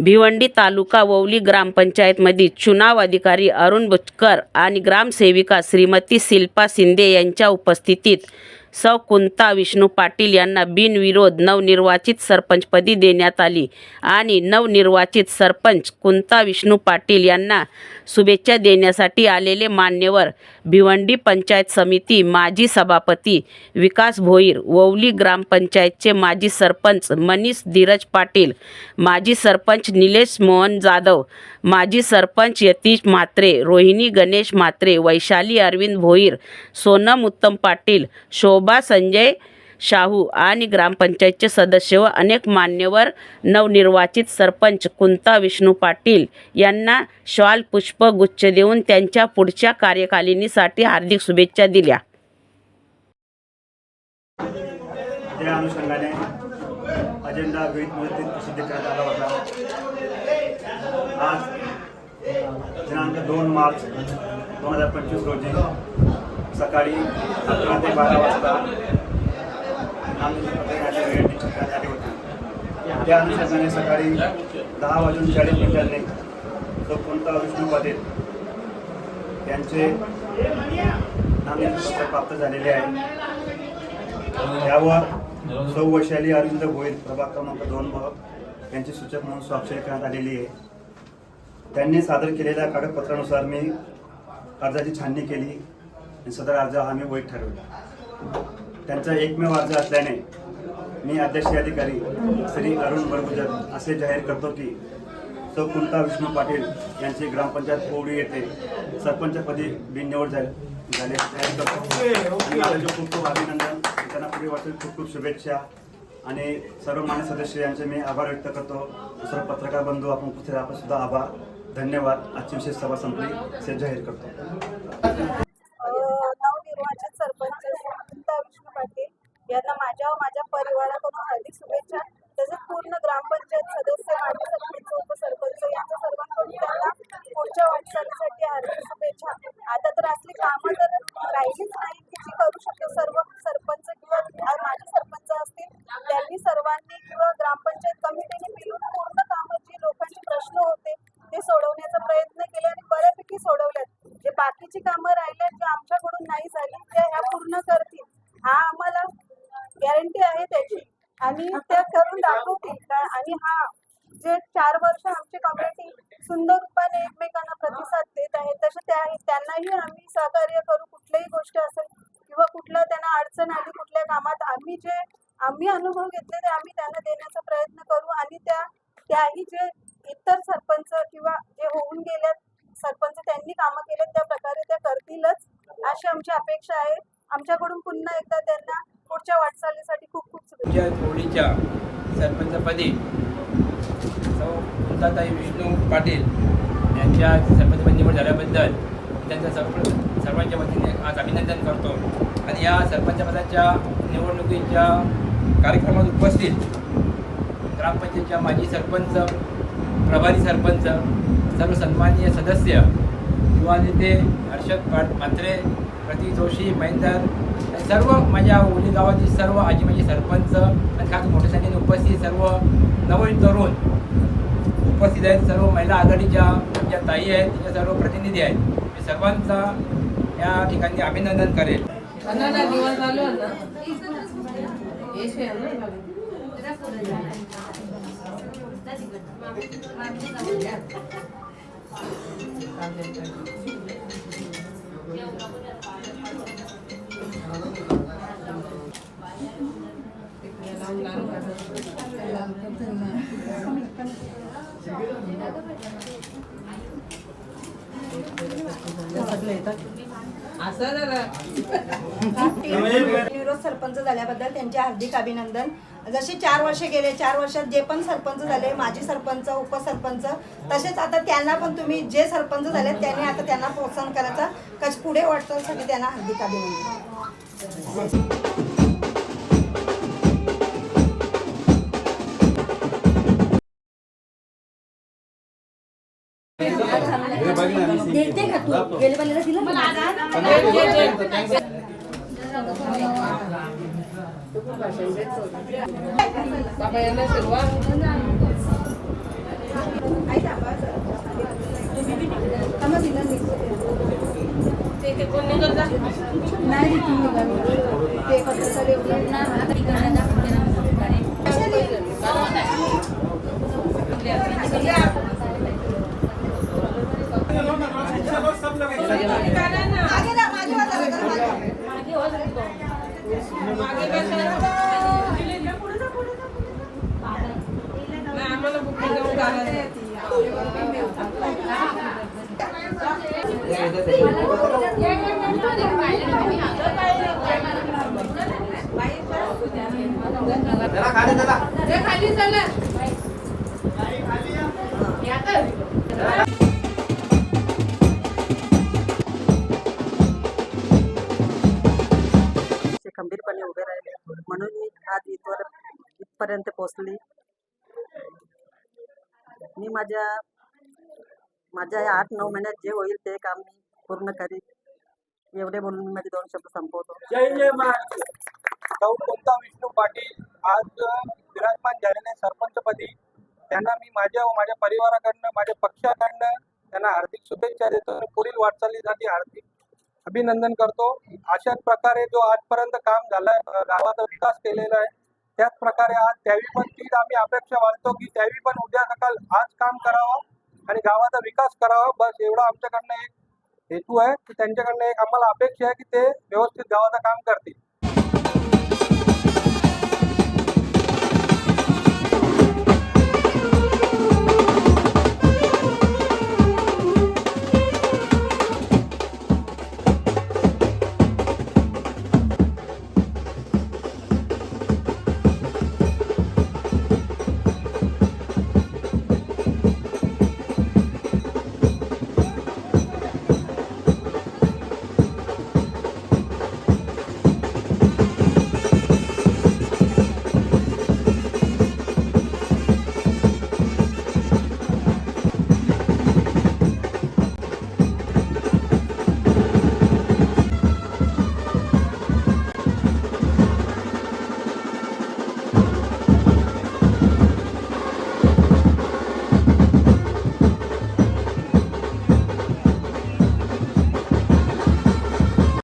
भिवंडी तालुका ववली ग्रामपंचायतमधील चुनाव अधिकारी अरुण बुचकर आणि ग्रामसेविका श्रीमती शिल्पा शिंदे यांच्या उपस्थितीत सौ. कुंता विष्णू पाटील यांना बिनविरोध नवनिर्वाचित सरपंचपदी देण्यात आली आणि नवनिर्वाचित सरपंच कुंता विष्णू पाटील यांना शुभेच्छा देण्यासाठी आलेले मान्यवर भिवंडी पंचायत समिती माजी सभापती विकास भोईर ववली ग्रामपंचायतचे माजी सरपंच मनीष धीरज पाटील माजी सरपंच निलेश मोहन जाधव माजी सरपंच यतीश म्हात्रे रोहिणी गणेश म्हात्रे वैशाली अरविंद भोईर सोनम उत्तम पाटील शोभा संजय शाहू आणि ग्रामपंचायतचे सदस्य व अनेक मान्यवर नवनिर्वाचित सरपंच कुंता विष्णू पाटील यांना श्वाल पुष्प गुच्छ देऊन त्यांच्या पुढच्या कार्यकालिनीसाठी हार्दिक शुभेच्छा दिल्या. त्या अनुषंगाने अजेंडा विविध मुदतीत प्रसिद्ध करण्यात आला होता. आज दिनांक दोन मार्च दोन हजार पंचवीस रोजी सकाळी अकरा ते बारा वाजता नामनिर्देशन पत्र वेळ निश्चित करण्यात होती. त्या अनुषंगाने सकाळी दहा वाजून चाळीस मिनिटांनी तो कोणता विष्णू पाटील त्यांचे नामनिर्देशन प्राप्त झालेले आहे यावर सौ वैशाली अरविंद भोईर प्रभाग क्रमांक दोन ब यांची सूचक म्हणून स्वाक्षरी करण्यात आलेली आहे. त्यांनी सादर केलेल्या कागदपत्रानुसार मी अर्जाची छाननी केली. आणि सदर अर्ज हा मी वैध ठरवला. त्यांचा एकमेव अर्ज असल्याने मी अध्यक्ष अधिकारी श्री अरुण बरगुजर असे जाहीर करतो की सौ कुंता विष्णू पाटील यांची ग्रामपंचायत कोवडी येथे सरपंचपदी बिननिवड झाली झाले. जाहीर करतो. खूप खूप अभिनंदन. त्यांना पुढे वाटेल खूप खूप शुभेच्छा. आणि सर्व मान्य सदस्य यांचे मी आभार व्यक्त करतो. सर्व पत्रकार बंधू आपण कुठे आपण सुद्धा आभार. धन्यवाद. आजची विशेष सभा संपली. असे जाहीर करतो. पूर्ण करतील. हा आम्हाला गॅरंटी आहे त्याची. आणि त्या करून दाखवतील. आणि हा जे चार वर्ष आमची कम्युनिटी सुंदर रूपाने एकमेकांना प्रतिसाद देत आहे तसे त्या त्यांनाही आम्ही सहकार्य करू कुठल्याही गोष्ट असेल किंवा कुठलं त्यांना अडचण आली कुठल्या कामात आम्ही जे आम्ही अनुभव घेतले ते आम्ही त्यांना देण्याचा प्रयत्न करू आणि त्या त्याही जे इतर सरपंच किंवा जे होऊन गेल्यात सरपंच त्यांनी कामं केलेत त्या प्रकारे त्या करतीलच अशी आमची अपेक्षा आहे. आमच्याकडून पुन्हा एकदा त्यांना पुढच्या वाटचालीसाठी खूप खूप शुभेच्छा. होळीच्या सरपंचपदी सौ कुंताताई विष्णू पाटील यांच्या सरपंचपदी निवड झाल्याबद्दल त्यांच्या त्यांचं सर्व सर्वांच्या वतीने आज अभिनंदन करतो. आणि या सरपंचपदाच्या निवडणुकीच्या कार्यक्रमात उपस्थित ग्रामपंचायतच्या माजी सरपंच प्रभारी सरपंच सर्व सन्माननीय सदस्य युवा नेते हर्षद पाट म्हात्रे प्रतीक जोशी महेंदर सर्व माझ्या ओली गावातील सर्व आजी माझे सरपंच आणि खास मोठ्या संख्येने उपस्थित सर्व नवीन तरुण उपस्थित आहेत. सर्व महिला आघाडीच्या आमच्या ताई आहेत तिच्या सर्व प्रतिनिधी आहेत. मी सर्वांचा या ठिकाणी अभिनंदन करेल. सरपंच झाल्याबद्दल त्यांचे हार्दिक अभिनंदन. जसे चार वर्ष गेले चार वर्षात जे पण सरपंच झाले माजी सरपंच उपसरपंच तसेच आता त्यांना पण तुम्ही जे सरपंच झाले त्यांनी आता त्यांना प्रोत्साहन करायचा. कश पुढे वाटचालीसाठी त्यांना हार्दिक अभिनंदन. देते का तू? गेले दिलं नाही खंबीरपने चला खंबीरपणे उभे मी आज इथवर इथपर्यंत मी माझ्या माझ्या या आठ नऊ महिन्यात जे होईल ते काम मी पूर्ण करीन. एवढे बोलून मी माझे दोन शब्द संपवतो. जय जय महाराज विष्णू पाटील? आज विराजमान झालेले सरपंचपदी. त्यांना मी माझ्या व माझ्या परिवाराकडनं माझ्या पक्षाकडनं त्यांना हार्दिक शुभेच्छा देतो आणि पुढील वाटचालीसाठी हार्दिक अभिनंदन करतो. अशाच प्रकारे जो आजपर्यंत काम झालं गावाचा विकास केलेला आहे त्याच प्रकारे आज त्यावेळी पण तीच आम्ही अपेक्षा बाळगतो की त्यावेळी पण उद्या सकाळ आज काम करावं आणि गावाचा विकास करावा. बस एवढा आमच्याकडनं एक हेतू आहे की त्यांच्याकडनं एक आम्हाला अपेक्षा आहे की ते व्यवस्थित गावाचं काम करतील.